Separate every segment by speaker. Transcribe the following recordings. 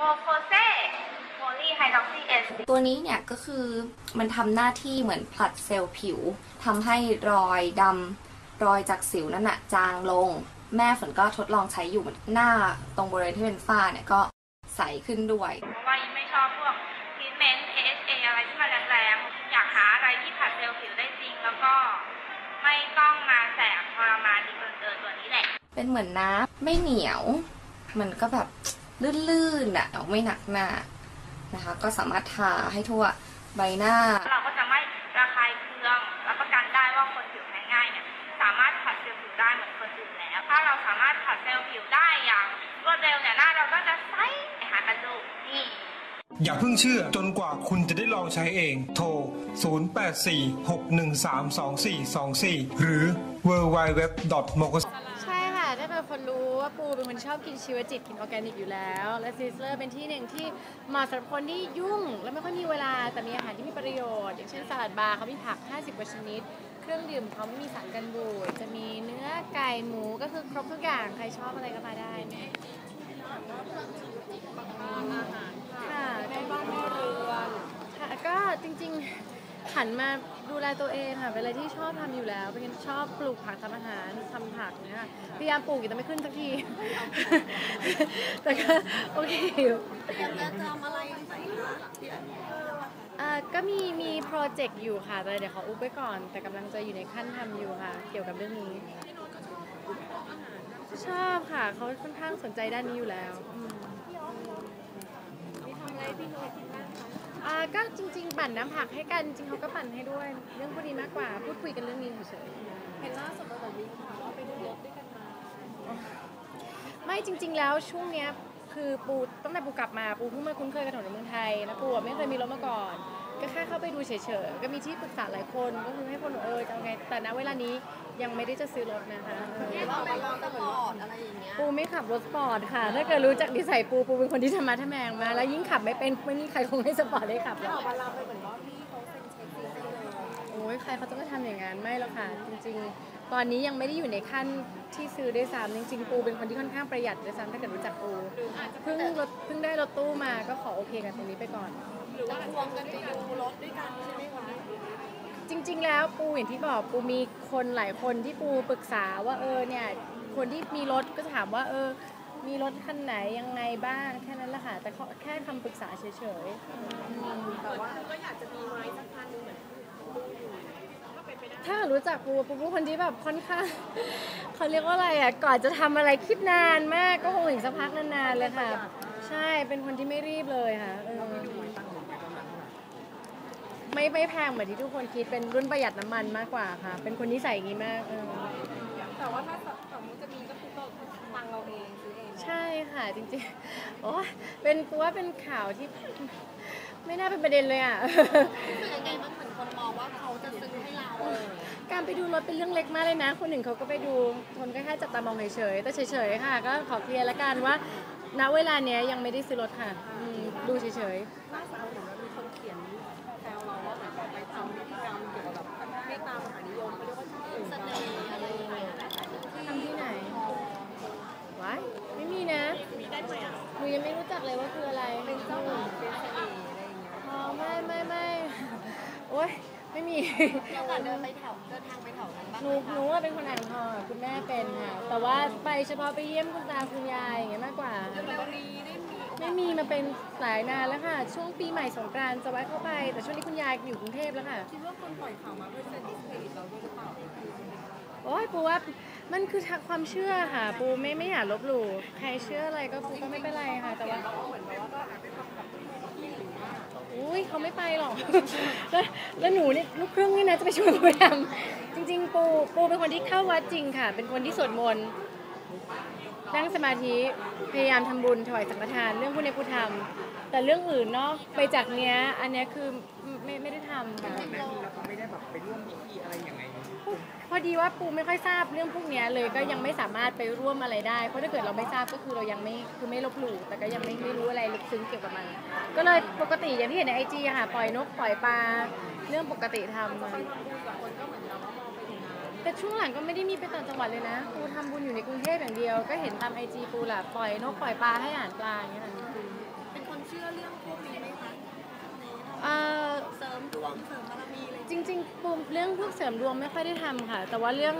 Speaker 1: โมโคเซโพลีไฮดรอกซีเอส
Speaker 2: ตัวนี้เนี่ยก็คือมันทำหน้าที่เหมือนผลัดเซลล์ผิวทำให้รอยดำรอยจากสิวนั่นน่ะจางลง แม่ฝนก็ทดลองใช้อยู่หน้าตรงบริเวณที่เป็นฝ้าเนี่ยก็ใสขึ้นด้วย
Speaker 1: เพราะว่ายิ่งไม่ชอบพวกทรีทเมนต์ AHA อะไรที่มันแรงๆ อยากหาอะไรที่ผัดเซลล์ผิวได้จริง แล้วก็ไม่ต้องมาแสบทรมานดีกเกินเกินตัวนี้แหละ
Speaker 2: เป็นเหมือนน้ำไม่เหนียว มันก็แบบ ลื่นๆอะไม่หนักหน้านะคะ ก็สามารถทาให้ทั่วใบหน้า
Speaker 1: เราก็จะไม่ระคายเคืองรับประกันได้ว่าคนผิวแพ้ง่ายเนี่ยสามารถผัดเซลล์ผิวได้เหมือนคนอื่นแล้ว ถ้าเราสามารถผัดเซลล์ผิวได้อย่างรวดเร็วเนี่ยหน้าเราก็จะใสหากันดูนี่
Speaker 3: อย่าเพิ่งเชื่อจนกว่าคุณจะได้ลองใช้เอง โทร 0846132424 หรือ www.mokos
Speaker 4: ใช่ค่ะได้เป็นคนรู้ ว่าปูเป็นคนชอบกินชีวจิตกินออร์แกนิกอยู่แล้ว และซิสเลอร์เป็นที่หนึ่งที่เหมาะสำหรับคนที่ยุ่ง และไม่ค่อยมีเวลาแต่มีอาหารที่มีประโยชน์ อย่างเช่นสลัดบาร์เขามีผัก 50กว่าชนิด เครื่องดื่มเขาไม่มีสารกันบูดจะมีเนื้อไก่หมูก็คือครบทุกอย่างใครชอบอะไรก็มาได้ค่ะในบ้านในเรือนค่ะก็จริงๆ หันมาดูแลตัวเองค่ะเป็นอะไรที่ชอบทำอยู่แล้ว เป็นคนชอบปลูกผักทำอาหารทำผักเนี่ยค่ะพยายามปลูกอยู่แต่ไม่ขึ้นสักที แต่ก็โอเคอยู่อ่าก็มีมีโปรเจกต์อยู่ค่ะแต่เดี๋ยวขออุบไว้ก่อน แต่กำลังจะอยู่ในขั้นทำอยู่ค่ะ เกี่ยวกับเรื่องนี้ชอบค่ะเขาค่อนข้างสนใจด้านนี้อยู่แล้วอืม อ่าก็จริง ๆ ปั่นน้ำผักให้กันจริงๆเขาก็ปั่นให้ด้วย เรื่องพวกนี้มากกว่าพูดคุยกันเรื่องนี้เฉยๆ
Speaker 5: เห็นล่าสุดเราแบบมีข่าวว่าไปดูรถด้วยกันมา
Speaker 4: ไม่จริง ๆ แล้วช่วงเนี้ยคือปูตั้งแต่ปูกลับมาปูเพิ่งมาคุ้นเคยกับถนนในเมืองไทยแล้วปูอะไม่เคยมีรถมาก่อน ก็แค่เข้าไปดูเฉยๆ ก็มีที่ปรึกษาหลายคนก็คือให้คนบอกเออจะเอาไง แต่ณเวลานี้ยังไม่ได้จะซื้อรถนะคะเออ
Speaker 5: เห็นว่าไปลองตลอดอะไรอย่างเงี้ย
Speaker 4: ปูไม่ขับรถสปอร์ตค่ะ ถ้าเกิดรู้จักนิสัยปูปูเป็นคนที่ธรรมะทะแมงมา แล้วยิ่งขับไม่เป็นไม่มีใครคงให้สปอร์ตได้ขับหร
Speaker 5: ถ้า
Speaker 4: อก
Speaker 5: ออกมาเราไปเหมือนว่าพี่เขาเซ็นเช็คซีให้เลย
Speaker 4: โอ้ยใครเขาจะมาทำอย่างนั้นไม่หรอกค่ะ จริง ๆ ตอนนี้ยังไม่ได้อยู่ในขั้นที่ซื้อด้วยซ้ำจริงๆปูเป็นคนที่ค่อนข้างประหยัดด้วยซ้ำถ้าเกิดรู้จักปูเพิ่งรถเพิ่งได้รถตู้มาก็ขอโอเคกับตรงนี้ไปก่อน
Speaker 5: ห รือว่าควงกันไปดูรถด้วยกันใช่ไหมคะ
Speaker 4: จริง ๆ แล้วปูอย่างที่บอกปูมีคนหลายคนที่ปูปรึกษาว่าเออเนี่ยคนที่มีรถก็จะถามว่าเออ มีรถคันไหนยังไงบ้างแค่นั้นแหละค่ะแต่แค่คำปรึกษาเฉยๆ
Speaker 5: แต่ว่าก็อยากจะมีไม้สักคันนึงเหมือน
Speaker 4: ถ้ารู้จักปูปูเป็นคนที่แบบค่อนข้างเขาเรียกว่าอะไรอะก่อนจะทำอะไรคิดนานมากก็คงอีกสักพักนานๆเลยค่ะ ใช่เป็นคนที่ไม่รีบเลยค่ะเออ ไม่ไม่แพงเหมือนที่ทุกคนคิดเป็นรุ่นประหยัดน้ำมันมากกว่าค่ะ เป็นคนนิสัยอย่างนี้มากเออ
Speaker 5: แต่ว่าถ้าสมมติจะมีก็คือก็ตังเราเองซื้อเอง
Speaker 4: ใช่ค่ะจริงๆโอ้ยเป็นปูว่าเป็นข่าวที่ ไม่น่าเป็นประเด็นเลยอะ
Speaker 5: คือยังไงมันเหมือนคนมองว่าเขาจะซื้อให้เรา
Speaker 4: การไปดูรถเป็นเรื่องเล็กมากเลยนะ คนหนึ่งเขาก็ไปดูคนก็แค่จับตามองเฉยๆแต่เฉยๆค่ะ ก็ขอเคลียร์ละกันว่าณเวลาเนี้ยยังไม่ได้ซื้อรถค่ะอืมดูเฉย
Speaker 5: ล่าสุด ไม่มี มี
Speaker 4: โอ
Speaker 5: กาสเดินไปแถวเดินทางไปแถวนั้นบ้าง
Speaker 4: ห
Speaker 5: ไห
Speaker 4: นู
Speaker 5: ม
Speaker 4: หนูว่าเป็นคนอ่างทองอะคุณแม่เป็นค่ะ แต่ว่าไปเฉพาะไปเยี่ยมคุณตาคุณยายอย่างเงี้ยมากกว่า
Speaker 5: เร็วๆนี้ได้มี
Speaker 4: ไม่มีมาเป็นหลายนานแล้วค่ะ ช่วงปีใหม่สงกรานต์จะแวะเข้าไป แต่ช่วงนี้คุณยายอยู่กรุงเทพแล้วค่ะ
Speaker 5: คิดว่าคนปล่อยข่าวมาเพื่อจะดิสเครดิตเราด้วยหรือเปล่า
Speaker 4: โอ้ยปูว่ามันคือทางความเชื่อค่ะ ปูไม่ไม่อยากลบหลู่ใครเชื่ออะไรก็ปูก็ไม่เป็นไรค่ะ แต่ว่า
Speaker 5: เหมือนแบบว่าก็ อุ้
Speaker 4: ยเขาไม่ไปหรอก แล้วแล้วหนูนี่ลูกครึ่งนี่นะจะไปชวนปูทำจริง ๆ ปูปูเป็นคนที่เข้าวัดจริงค่ะ เป็นคนที่สวดมนต์ นั่งสมาธิพยายามทำบุญถวายสังฆทาน เรื่องพวกนี้ปูทำแต่เรื่องอื่นเนาะไปจากเนี้ยอันเนี้ยคือไม่ไม่ได้ทำค่ะ
Speaker 6: ไม่ได้แบบไปร่วมพิธีอะไรอย่างไง
Speaker 4: พอดีว่าปูไม่ค่อยทราบเรื่องพวกเนี้ยเลยก็ยังไม่สามารถไปร่วมอะไรได้เพราะถ้าเกิดเราไม่ทราบก็คือเรายังไม่คือไม่ลบหลู่แต่ก็ยังไม่ไม่รู้อะไรลึกซึ้งเกี่ยวกับมัน ก็เลยปกติอย่างที่เห็นในไอจีค่ะปล่อยนกปล่อยปลาเรื่องปกติทำ แต่ช่วงหลังก็ไม่ได้มีไปต่างจังหวัดเลยนะปูทำบุญอยู่ในกรุงเทพอย่างเดียว ก็เห็นตามไอจีปูแหละปล่อยนกปล่อยปลาให้อ่านปลาอย่างเงี้ยเป็นคน
Speaker 5: เชื่
Speaker 7: อเรื่องพวก
Speaker 5: นี้
Speaker 7: ไหมคะเสริมดวงเสริมบารมีอะไจร
Speaker 4: ิงๆปูเรื่องพวกเสริมดวงไม่ค่อยได้ทำค่ะ แต่ว่าเรื่อง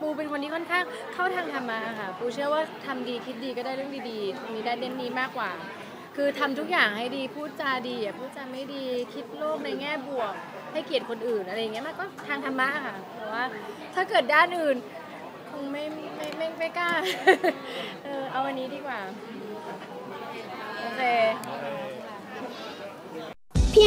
Speaker 4: ปูเป็นคนที่ค่อนข้างเข้าทางธรรมะค่ะ ปูเชื่อว่าทำดีคิดดีก็ได้เรื่องดีๆ มีได้เด่นนี้มากกว่า คือทำทุกอย่างให้ดีพูดจาดีอย่าพูดจาไม่ดีคิดโลกในแง่บวก ให้เกียรติคนอื่นอะไรอย่างเงี้ยมันก็ทางธรรมะค่ะแต่ว่า ถ้าเกิดด้านอื่น คงไม่ไม่ไม่ไม่กล้าเออเอาอันนี้ดีกว่า โอเค
Speaker 8: เพี